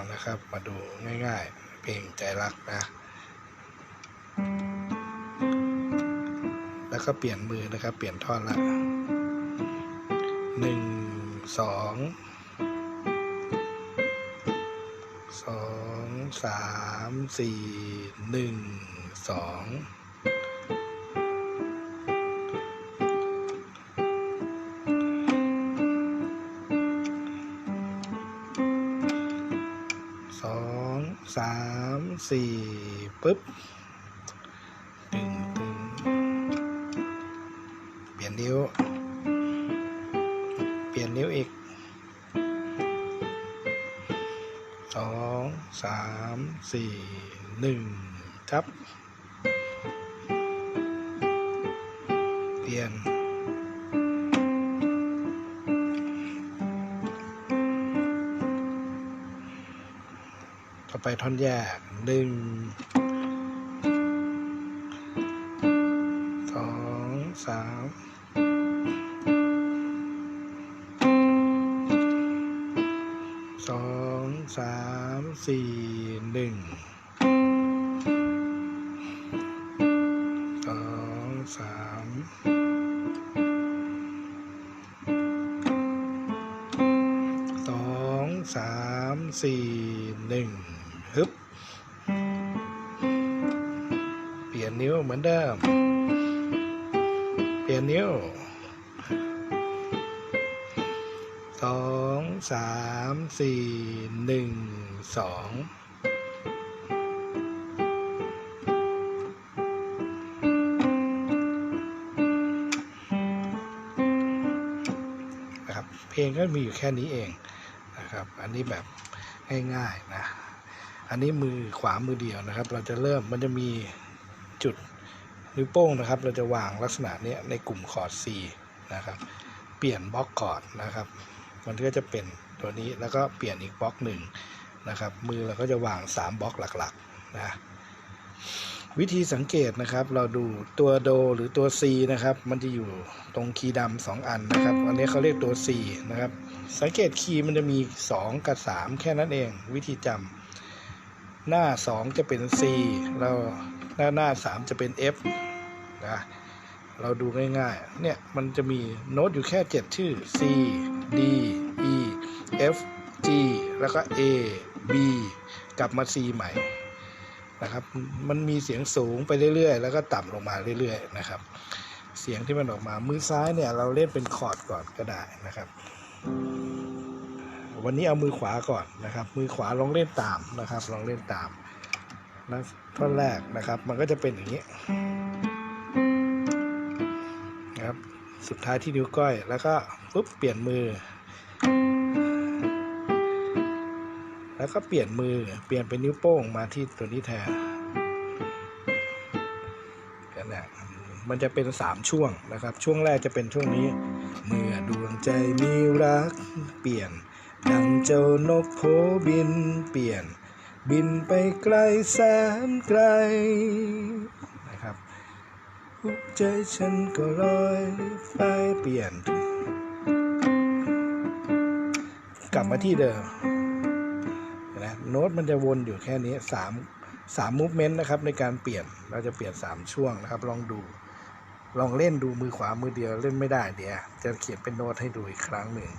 านะครับ มาดูง่ายๆ เพลงใจรักนะ แล้วก็เปลี่ยนมือนะครับ เปลี่ยนท่อนละหนึ่งสองสองสามสี่หนึ่งสอง สามสี่ปึ๊บตึงตึงเปลี่ยนนิ้ว เปลี่ยนนิ้วอีกสองสามสี่หนึ่งครับ เปลี่ยน ต่อไปท่อนแยกหนึ่งสองสามสองสามสี่หนึ่งสองสามสองสามสี่หนึ่ง ฮึบเปลี่ยนนิ้วเหมือนเดิม เปลี่ยนนิ้วสองสามสี่หนึ่งสองนะครับเพลงก็มีอยู่แค่นี้เองนะครับ อันนี้แบบง่ายๆนะ อันนี้มือขวามือเดียวนะครับ เราจะเริ่มมันจะมีจุดนิ้วโป้งนะครับ เราจะวางลักษณะเนี้ยในกลุ่มคอร์ด C นะครับ เปลี่ยนบล็อกคอร์ดนะครับ มันก็จะเป็นตัวนี้แล้วก็เปลี่ยนอีกบล็อกหนึ่งนะครับ มือเราก็จะวาง 3บล็อกหลักๆนะวิธีสังเกตนะครับ เราดูตัวโดหรือตัว C นะครับ มันจะอยู่ตรงคีย์ดำสองอันนะครับ อันนี้เขาเรียกตัว C นะครับ สังเกตคีย์มันจะมี 2 กับ 3 แค่นั้นเอง วิธีจำ หน้า 2 จะเป็น C แล้วหน้าหน้า 3 จะเป็น F นะเราดูง่ายๆ เนี่ย มันจะมีโน้ตอยู่แค่ 7 ชื่อ C D E F G แล้วก็ A B กลับมา C ใหม่นะครับ มันมีเสียงสูงไปเรื่อยๆ แล้วก็ต่ำลงมาเรื่อยๆ นะครับ เสียงที่มันออกมา มือซ้ายเนี่ย เราเล่นเป็นคอร์ดก่อนก็ได้นะครับ วันนี้เอามือขวาก่อนนะครับ มือขวาลองเล่นตามนะครับ ลองเล่นตามนะท่อนแรกนะครับ มันก็จะเป็นอย่างนี้นะครับสุดท้ายที่นิ้วก้อย แล้วก็ปุ๊บเปลี่ยนมือ แล้วก็เปลี่ยนมือเปลี่ยนเป็นนิ้วโป้งมาที่ตัวนี้แทนกันนะมันจะเป็นสามช่วงนะครับ ช่วงแรกจะเป็นช่วงนี้ เมื่อดวงใจมีรัก เปลี่ยน ดังเจ้านกโผบินเปลี่ยน บินไปไกลแสนไกลนะครับหัวใจฉันก็ลอยไปเปลี่ยน กลับมาที่เดิมนะโน้ตมันจะวนอยู่แค่นี้สามสามมูฟเมนต์นะครับในการเปลี่ยนเราจะเปลี่ยนสามช่วงนะครับ ลองดู ลองเล่นดูมือขวามือเดียวเล่นไม่ได้เดี๋ยวจะเขียนเป็นโน้ตให้ดูอีกครั้งหนึ่ง